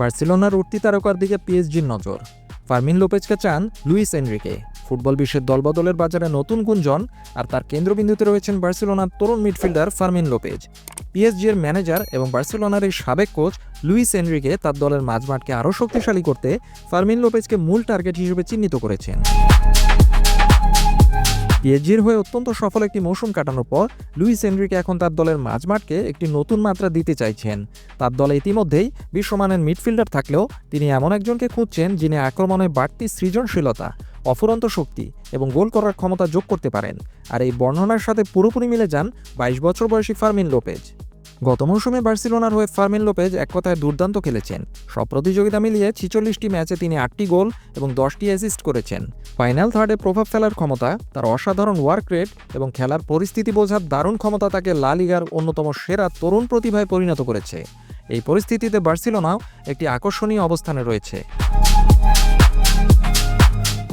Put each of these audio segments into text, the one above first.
বার্সেলোনার উঠতি তারকার দিকে পিএসজির নজর। ফার্মিন লোপেজকে চান লুইস এনরিকে। ফুটবল বিশ্বের দলবদলের বাজারে নতুন গুঞ্জন, আর তার কেন্দ্রবিন্দুতে রয়েছেন বার্সেলোনার তরুণ মিডফিল্ডার ফার্মিন লোপেজ। পিএসজির ম্যানেজার এবং বার্সেলোনার এই সাবেক কোচ লুইস এনরিকে তার দলের মাঝমাঠকে আরও শক্তিশালী করতে ফার্মিন লোপেজকে মূল টার্গেট হিসেবে চিহ্নিত করেছেন। পিএসজির হয়ে অত্যন্ত সফল একটি মৌসুম কাটানোর পর লুইস এনরিকে এখন তার দলের মাঝমাঠকে একটি নতুন মাত্রা দিতে চাইছেন। তার দলে ইতিমধ্যেই বিশ্বমানের মিডফিল্ডার থাকলেও তিনি এমন একজনকে খুঁজছেন যিনি আক্রমণে বাড়তি সৃজনশীলতা, অফুরন্ত শক্তি এবং গোল করার ক্ষমতা যোগ করতে পারেন। আর এই বর্ণনার সাথে পুরোপুরি মিলে যান বাইশ বছর বয়সী ফার্মিন লোপেজ। গত মৌসুমে বার্সিলোনার হয়ে ফার্মিন লোপেজ এক কথায় দুর্দান্ত খেলেছেন। সব প্রতিযোগিতা মিলিয়ে ছিচল্লিশটি ম্যাচে তিনি আটটি গোল এবং দশটি অ্যাসিস্ট করেছেন। ফাইনাল থার্ডে প্রভাব ফেলার ক্ষমতা, তার অসাধারণ ওয়ার্ক রেট এবং খেলার পরিস্থিতি বোঝার দারুণ ক্ষমতা তাকে লা লিগার অন্যতম সেরা তরুণ প্রতিভায় পরিণত করেছে। এই পরিস্থিতিতে বার্সেলোনাও একটি আকর্ষণীয় অবস্থানে রয়েছে।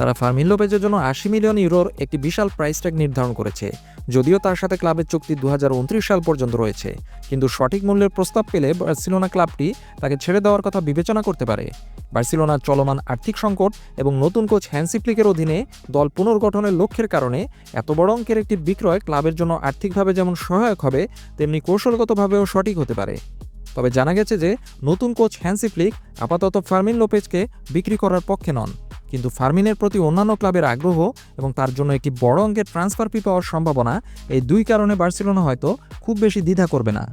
তারা ফার্মিন লোপেজের জন্য আশি মিলিয়ন ইউরোর একটি বিশাল প্রাইস ট্যাগ নির্ধারণ করেছে, যদিও তার সাথে ক্লাবের চুক্তি দু হাজার উনত্রিশ সাল পর্যন্ত রয়েছে। কিন্তু সঠিক মূল্যের প্রস্তাব পেলে বার্সিলোনা ক্লাবটি তাকে ছেড়ে দেওয়ার কথা বিবেচনা করতে পারে। বার্সিলোনার চলমান আর্থিক সংকট এবং নতুন কোচ হ্যান্সিপ্লিকের অধীনে দল পুনর্গঠনের লক্ষ্যের কারণে এত বড় অঙ্কের একটি বিক্রয় ক্লাবের জন্য আর্থিকভাবে যেমন সহায়ক হবে, তেমনি কৌশলগতভাবেও সঠিক হতে পারে। তবে জানা গেছে যে নতুন কোচ হ্যান্সিপ্লিক আপাতত ফার্মিন লোপেজকে বিক্রি করার পক্ষে নন। কিন্তু ফার্মিনের প্রতি অন্যান্য ক্লাবের আগ্রহ এবং তার জন্য একটি বড় অঙ্কের ট্রান্সফার ফি পাওয়ার সম্ভাবনা, এই দুই কারণে বার্সেলোনা হয়তো খুব বেশি দ্বিধা করবে না।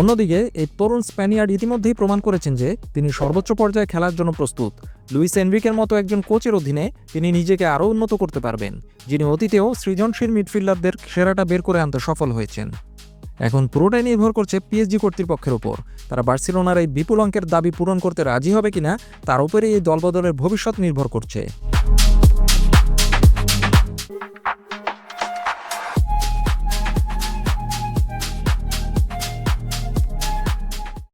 অন্যদিকে, এই তরুণ স্প্যানিয়ার্ড ইতিমধ্যেই প্রমাণ করেছেন যে তিনি সর্বোচ্চ পর্যায়ে খেলার জন্য প্রস্তুত। লুইস এনরিকের মতো একজন কোচের অধীনে তিনি নিজেকে আরও উন্নত করতে পারবেন, যিনি অতীতেও সৃজনশীল মিডফিল্ডারদের সেরাটা বের করে আনতে সফল হয়েছেন। এখন পুরোটাই নির্ভর করছে পিএসজি কর্তৃপক্ষের ওপর। তারা বার্সেলোনার এই বিপুল অঙ্কের দাবি পূরণ করতে রাজি হবে কিনা, তার উপরেই এই দলবদলের ভবিষ্যৎ নির্ভর করছে।